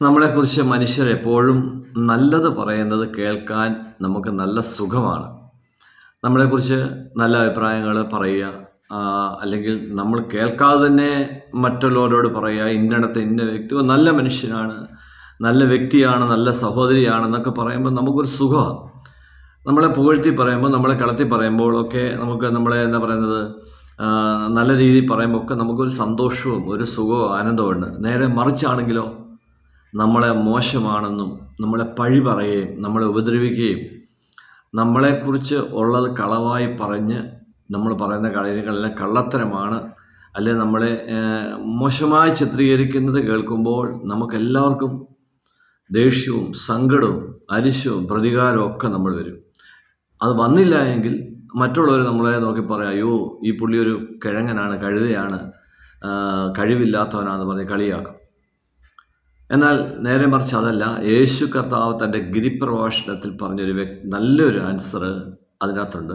നമ്മളെക്കുറിച്ച് മനുഷ്യർ എപ്പോഴും നല്ലത് പറയുന്നത് കേൾക്കാൻ നമുക്ക് നല്ല സുഖമാണ്. നമ്മളെക്കുറിച്ച് നല്ല അഭിപ്രായങ്ങൾ പറയുക അല്ലെങ്കിൽ നമ്മൾ കേൾക്കാതെ തന്നെ മറ്റുള്ളവരോട് പറയുക ഇന്നടത്തെ ഇന്ന വ്യക്തി നല്ല മനുഷ്യനാണ് നല്ല വ്യക്തിയാണ് നല്ല സഹോദരിയാണെന്നൊക്കെ പറയുമ്പോൾ നമുക്കൊരു സുഖമാണ്. നമ്മളെ പുകഴ്ത്തി പറയുമ്പോൾ നമ്മളെ കളത്തി പറയുമ്പോഴൊക്കെ നമുക്ക് നമ്മളെ എന്താ പറയുന്നത് നല്ല രീതിയിൽ പറയുമ്പോൾ ഒക്കെ നമുക്കൊരു സന്തോഷവും ഒരു സുഖവും ആനന്ദവും ഉണ്ട് നേരെ മറിച്ചാണെങ്കിലോ നമ്മളെ മോശമാണെന്നും നമ്മളെ പഴി പറയുകയും നമ്മളെ ഉപദ്രവിക്കുകയും നമ്മളെക്കുറിച്ച് ഉള്ളത് കളവായി പറഞ്ഞ് നമ്മൾ പറയുന്ന കാര്യങ്ങളെല്ലാം കള്ളത്തരമാണ്. അല്ലെ നമ്മളെ മോശമായി ചിത്രീകരിക്കുന്നത് കേൾക്കുമ്പോൾ നമുക്കെല്ലാവർക്കും ദേഷ്യവും സങ്കടവും അരിശവും പ്രതികാരവും ഒക്കെ നമ്മൾ വരും. അത് വന്നില്ല എങ്കിൽ മറ്റുള്ളവർ നമ്മളെ നോക്കി പറയാം അയ്യോ ഈ പുള്ളി ഒരു കിഴങ്ങനാണ് കഴുതയാണ് കഴിവില്ലാത്തവനാണെന്ന് പറഞ്ഞ് കളിയാക്കും. എന്നാൽ നേരെ മറിച്ച് അതല്ല യേശു കർത്താവ് തന്റെ ഗിരിപ്രഭാഷണത്തിൽ പറഞ്ഞൊരു നല്ലൊരു ആൻസർ അതിനകത്തുണ്ട്.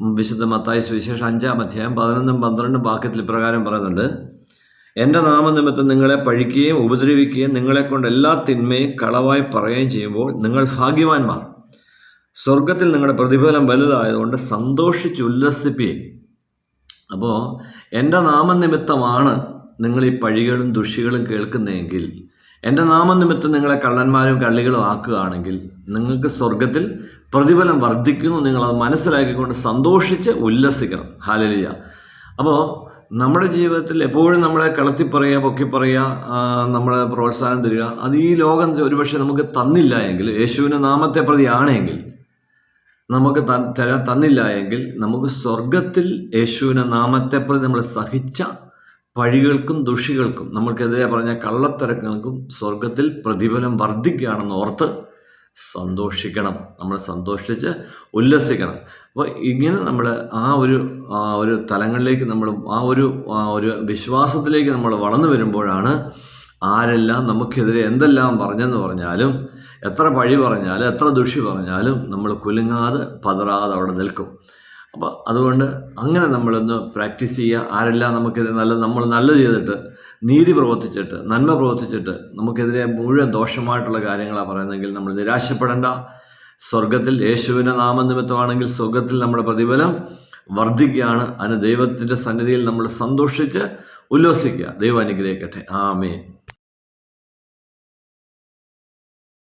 വിശുദ്ധ മത്തായി സുവിശേഷം അഞ്ചാം അധ്യായം പതിനൊന്നും പന്ത്രണ്ടും വാക്യത്തിൽ ഇപ്രകാരം പറയുന്നുണ്ട് എന്റെ നാമനിമിത്തം നിങ്ങളെ പഴിക്കുകയും ഉപദ്രവിക്കുകയും നിങ്ങളെക്കൊണ്ട് എല്ലാ തിന്മയും കളവായി പറയുകയും ചെയ്യുമ്പോൾ നിങ്ങൾ ഭാഗ്യവാന്മാർ. സ്വർഗത്തിൽ നിങ്ങളുടെ പ്രതിഫലം വലുതായതുകൊണ്ട് സന്തോഷിച്ച് ഉല്ലസിപ്പീൻ. അപ്പോൾ എന്റെ നാമനിമിത്തമാണ് നിങ്ങൾ ഈ പഴികളും ദുഷികളും കേൾക്കുന്നതെങ്കിൽ എന്റെ നാമനിമിത്തം നിങ്ങളെ കള്ളന്മാരും കള്ളികളും ആക്കുകയാണെങ്കിൽ നിങ്ങൾക്ക് സ്വർഗത്തിൽ പ്രതിഫലം വർദ്ധിക്കുന്നു. നിങ്ങളത് മനസ്സിലാക്കിക്കൊണ്ട് സന്തോഷിച്ച് ഉല്ലസിക്കണം. ഹാലലിയ അപ്പോൾ നമ്മുടെ ജീവിതത്തിൽ എപ്പോഴും നമ്മളെ കളത്തി പറയുക പൊക്കി പറയുക നമ്മളെ പ്രോത്സാഹനം തരിക അത് ഈ ലോകം ഒരുപക്ഷെ നമുക്ക് തന്നില്ല എങ്കിൽ യേശുവിന്റെ നാമത്തെ പ്രതിയാണെങ്കിൽ നമുക്ക് തരാൻ തന്നില്ല എങ്കിൽ നമുക്ക് സ്വർഗത്തിൽ യേശുവിന്റെ നാമത്തെ പ്രതി നമ്മൾ സഹിച്ച പഴികൾക്കും ദുഷികൾക്കും നമ്മൾക്കെതിരെ പറഞ്ഞ കള്ളത്തരങ്ങൾക്കും സ്വർഗത്തിൽ പ്രതിഫലം വർദ്ധിക്കുകയാണെന്ന് ഓർത്ത് സന്തോഷിക്കണം. നമ്മൾ സന്തോഷിച്ച് ഉല്ലസിക്കണം. അപ്പോൾ ഇങ്ങനെ നമ്മൾ ആ ഒരു ഒരു തലങ്ങളിലേക്ക് നമ്മൾ ആ ഒരു ഒരു വിശ്വാസത്തിലേക്ക് നമ്മൾ വളർന്നു വരുമ്പോഴാണ് ആരെല്ലാം നമുക്കെതിരെ എന്തെല്ലാം പറഞ്ഞെന്ന് പറഞ്ഞാലും എത്ര പഴി പറഞ്ഞാലും എത്ര ദുഷി പറഞ്ഞാലും നമ്മൾ കുലുങ്ങാതെ പതറാതെ അവിടെ നിൽക്കും. അപ്പോൾ അതുകൊണ്ട് അങ്ങനെ നമ്മളൊന്ന് പ്രാക്ടീസ് ചെയ്യുക. ആരെല്ലാം നമുക്കെതിരെ നല്ല നമ്മൾ നല്ലത് ചെയ്തിട്ട് നീതി പ്രവർത്തിച്ചിട്ട് നന്മ പ്രവർത്തിച്ചിട്ട് നമുക്കെതിരെ മുഴുവൻ ദോഷമായിട്ടുള്ള കാര്യങ്ങളാണ് പറയുന്നതെങ്കിൽ നമ്മൾ നിരാശപ്പെടേണ്ട. സ്വർഗത്തിൽ യേശുവിന്റെ നാമനിമിത്തമാണെങ്കിൽ സ്വർഗത്തിൽ നമ്മുടെ പ്രതിഫലം വർദ്ധിക്കുകയാണ്. അതിന് ദൈവത്തിന്റെ സന്നിധിയിൽ നമ്മൾ സന്തോഷിച്ച് ഉല്ലസിക്കുക. ദൈവം അനുഗ്രഹിക്കട്ടെ. ആമേ